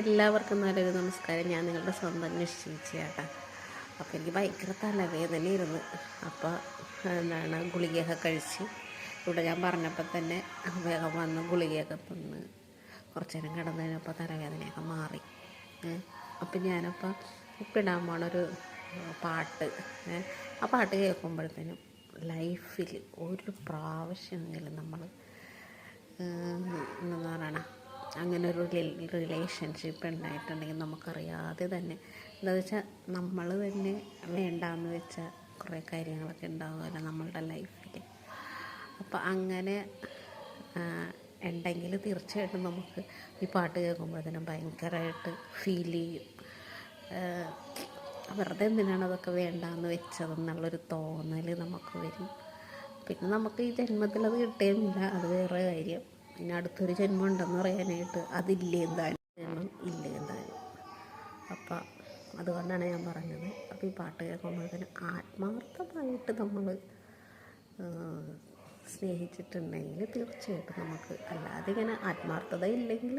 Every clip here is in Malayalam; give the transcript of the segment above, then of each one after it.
എല്ലാവർക്കും നല്ലൊരു നമസ്കാരം. ഞാൻ നിങ്ങളുടെ സ്വന്തം നിശ്ചയിച്ചേട്ടാ അപ്പോൾ എനിക്ക് ഭയങ്കര തലവേദനയായിരുന്നു. അപ്പോൾ എന്താണ് ഗുളികയൊക്കെ കഴിച്ച് ഇവിടെ ഞാൻ പറഞ്ഞപ്പോൾ തന്നെ വേഗം വന്ന് ഗുളികയൊക്കെ തിന്ന് കുറച്ച് നേരം കിടന്നതിനപ്പോൾ തലവേദനയൊക്കെ മാറി. അപ്പം ഞാനപ്പോൾ ഇപ്പം പോണൊരു പാട്ട് ആ പാട്ട് കേൾക്കുമ്പോഴത്തേനും ലൈഫിൽ ഒരു പ്രാവശ്യമെങ്കിലും നമ്മൾ എന്താ പറയണ അങ്ങനെ ഒരു റിലേഷൻഷിപ്പ് ഉണ്ടായിട്ടുണ്ടെങ്കിൽ നമുക്കറിയാതെ തന്നെ. എന്താ വെച്ചാൽ നമ്മൾ തന്നെ വേണ്ടാന്ന് വെച്ച കുറേ കാര്യങ്ങളൊക്കെ ഉണ്ടാവുമല്ലോ നമ്മളുടെ ലൈഫിൽ അപ്പോൾ അങ്ങനെ ഉണ്ടെങ്കിൽ തീർച്ചയായിട്ടും നമുക്ക് ഈ പാട്ട് കേൾക്കുമ്പോഴത്തേനും ഭയങ്കരമായിട്ട് ഫീൽ ചെയ്യും. വെറുതെ എന്തിനാണ് അതൊക്കെ വേണ്ടാന്ന് വെച്ചതെന്നുള്ളൊരു തോന്നൽ നമുക്ക് വരും. പിന്നെ നമുക്ക് ഈ ജന്മത്തിൽ അത് ഇല്ല അത് വേറെ കാര്യം. പിന്നെ അടുത്തൊരു ജന്മം ഉണ്ടെന്ന് പറയാനായിട്ട് അതില്ലേ എന്തായാലും? ജന്മം ഇല്ലേ എന്തായാലും. അപ്പം അതുകൊണ്ടാണ് ഞാൻ പറഞ്ഞത്. അപ്പോൾ ഈ പാട്ട് കേൾക്കുമ്പോഴത്തേന് ആത്മാർത്ഥമായിട്ട് നമ്മൾ സ്നേഹിച്ചിട്ടുണ്ടെങ്കിൽ തീർച്ചയായിട്ടും നമുക്ക് അല്ലാതെ ഇങ്ങനെ ആത്മാർത്ഥത ഇല്ലെങ്കിൽ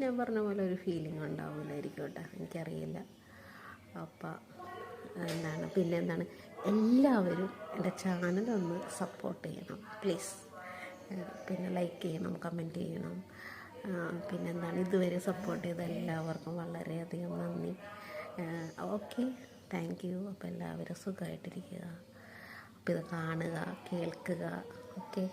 ഞാൻ പറഞ്ഞ പോലെ ഒരു ഫീലിംഗ് ഉണ്ടാവില്ലായിരിക്കും കേട്ടോ. എനിക്കറിയില്ല. അപ്പം എന്താണ് പിന്നെ എന്താണ്? എല്ലാവരും എന്റെ ചാനലൊന്ന് സപ്പോർട്ട് ചെയ്യണം. പ്ലീസ് പിന്നെ ലൈക്ക് ചെയ്യണം കമന്റ് ചെയ്യണം. പിന്നെന്താണ് ഇതുവരെ സപ്പോർട്ട് ചെയ്ത എല്ലാവർക്കും വളരെയധികം നന്ദി. ഓക്കെ താങ്ക് യു അപ്പോൾ എല്ലാവരും സുഖമായിട്ടിരിക്കുക. അപ്പോൾ ഇത് കാണുക കേൾക്കുക ഓക്കെ